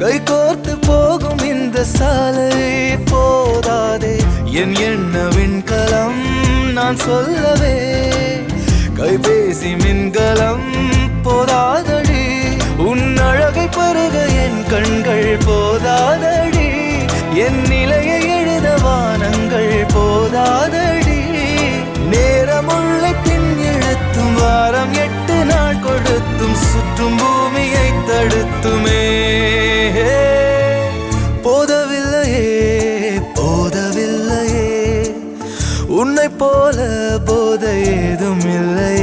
கை கோர்த்து போகும் இந்த சாலை போதாதே. என் எண்ண விண்கலம் நான் சொல்லவே. கைபேசி மின்கலம் போதாதடி. உன் அழகை பருக என் கண்கள் போதாதடி. என் நிலையை எழுத வானங்கள் போதாதடி. போதவில்லையே போதவில்லையே. உன்னை போல போத ஏதும் இல்லை.